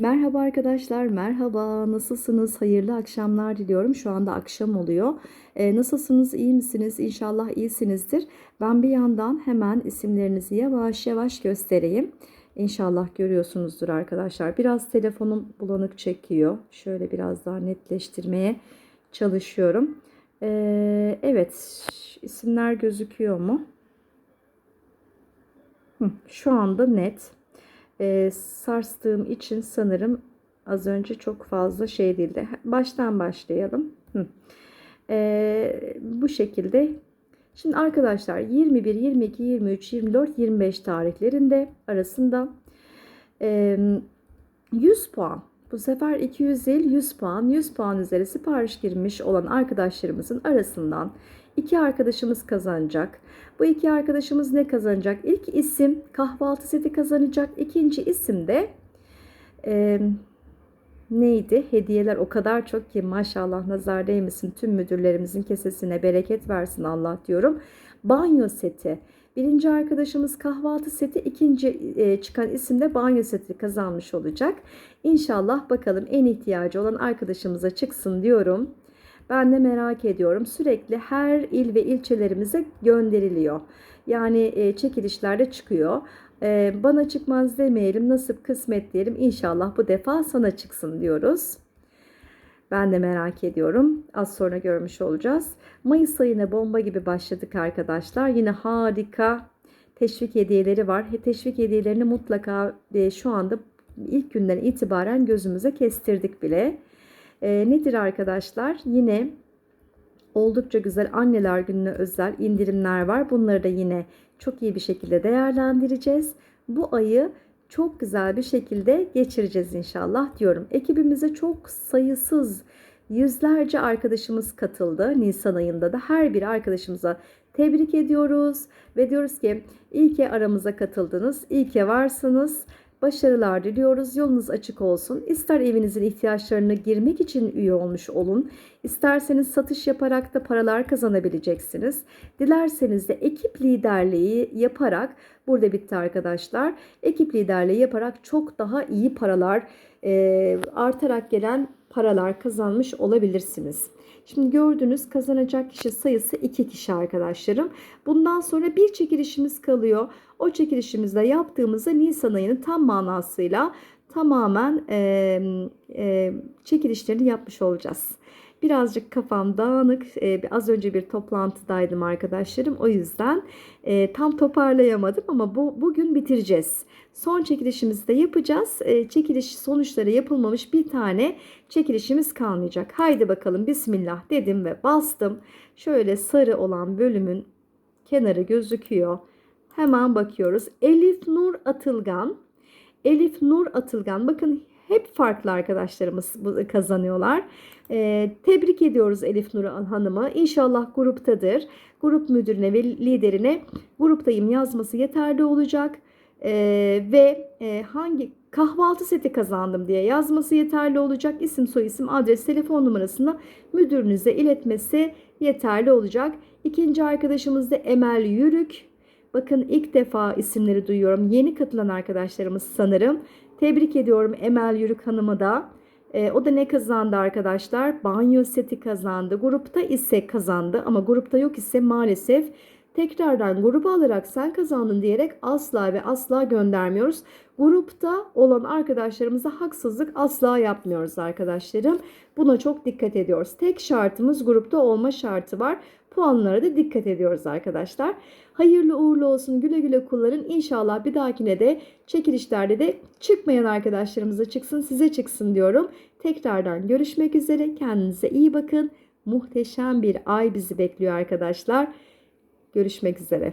Merhaba arkadaşlar, merhaba. Nasılsınız? Hayırlı akşamlar diliyorum. Şu anda akşam oluyor. Ee, nasılsınız? İyi misiniz? İnşallah iyisinizdir. Ben bir yandan hemen isimlerinizi yavaş yavaş göstereyim. İnşallah görüyorsunuzdur arkadaşlar. Biraz telefonum bulanık çekiyor. Şöyle biraz daha netleştirmeye çalışıyorum. Ee, evet, isimler gözüküyor mu? Hı, şu anda net e, sarstığım için sanırım az önce çok fazla şey değildi. Baştan başlayalım. Hı. E, bu şekilde. Şimdi arkadaşlar 21, 22, 23, 24, 25 tarihlerinde arasında e, 100 puan bu sefer 200 değil 100 puan, 100 puan üzeri sipariş girmiş olan arkadaşlarımızın arasından iki arkadaşımız kazanacak. Bu iki arkadaşımız ne kazanacak? İlk isim kahvaltı seti kazanacak. İkinci isim de e, neydi? Hediyeler o kadar çok ki maşallah nazar değmesin tüm müdürlerimizin kesesine bereket versin Allah diyorum. Banyo seti. Birinci arkadaşımız kahvaltı seti, ikinci e, çıkan isim de banyo seti kazanmış olacak. İnşallah bakalım en ihtiyacı olan arkadaşımıza çıksın diyorum. Ben de merak ediyorum. Sürekli her il ve ilçelerimize gönderiliyor. Yani e, çekilişlerde çıkıyor. E, bana çıkmaz demeyelim, nasip kısmet diyelim. İnşallah bu defa sana çıksın diyoruz. Ben de merak ediyorum. Az sonra görmüş olacağız. Mayıs ayına bomba gibi başladık arkadaşlar. Yine harika teşvik hediyeleri var. Teşvik hediyelerini mutlaka e, şu anda ilk günden itibaren gözümüze kestirdik bile. E, nedir arkadaşlar? Yine oldukça güzel anneler gününe özel indirimler var. Bunları da yine çok iyi bir şekilde değerlendireceğiz. Bu ayı çok güzel bir şekilde geçireceğiz inşallah diyorum. Ekibimize çok sayısız yüzlerce arkadaşımız katıldı Nisan ayında da her bir arkadaşımıza tebrik ediyoruz ve diyoruz ki iyi ki aramıza katıldınız, iyi ki varsınız. Başarılar diliyoruz. Yolunuz açık olsun. İster evinizin ihtiyaçlarını girmek için üye olmuş olun. İsterseniz satış yaparak da paralar kazanabileceksiniz. Dilerseniz de ekip liderliği yaparak burada bitti arkadaşlar. Ekip liderliği yaparak çok daha iyi paralar e, artarak gelen paralar kazanmış olabilirsiniz. Şimdi gördüğünüz kazanacak kişi sayısı 2 kişi arkadaşlarım. Bundan sonra bir çekilişimiz kalıyor. O çekilişimizde yaptığımızda Nisan ayının tam manasıyla tamamen e, e, çekilişlerini yapmış olacağız. Birazcık kafam dağınık. Ee, az önce bir toplantıdaydım arkadaşlarım. O yüzden e, tam toparlayamadım ama bu bugün bitireceğiz. Son çekilişimizi de yapacağız. E, çekiliş sonuçları yapılmamış bir tane çekilişimiz kalmayacak. Haydi bakalım bismillah dedim ve bastım. Şöyle sarı olan bölümün kenarı gözüküyor. Hemen bakıyoruz. Elif Nur Atılgan. Elif Nur Atılgan. Bakın hep farklı arkadaşlarımız kazanıyorlar. Ee, tebrik ediyoruz Elif Nur Hanım'ı. İnşallah gruptadır. Grup müdürüne ve liderine gruptayım yazması yeterli olacak. Ee, ve e, hangi kahvaltı seti kazandım diye yazması yeterli olacak. İsim, soyisim, adres, telefon numarasını müdürünüze iletmesi yeterli olacak. İkinci arkadaşımız da Emel Yürük. Bakın ilk defa isimleri duyuyorum. Yeni katılan arkadaşlarımız sanırım. Tebrik ediyorum Emel Yürük Hanım'ı da. E, o da ne kazandı arkadaşlar? Banyo seti kazandı. Grupta ise kazandı ama grupta yok ise maalesef tekrardan grubu alarak sen kazandın diyerek asla ve asla göndermiyoruz. Grupta olan arkadaşlarımıza haksızlık asla yapmıyoruz arkadaşlarım. Buna çok dikkat ediyoruz. Tek şartımız grupta olma şartı var. Puanlara da dikkat ediyoruz arkadaşlar. Hayırlı uğurlu olsun güle güle kullanın. İnşallah bir dahakine de çekilişlerde de çıkmayan arkadaşlarımıza çıksın size çıksın diyorum. Tekrardan görüşmek üzere. Kendinize iyi bakın. Muhteşem bir ay bizi bekliyor arkadaşlar. Görüşmek üzere.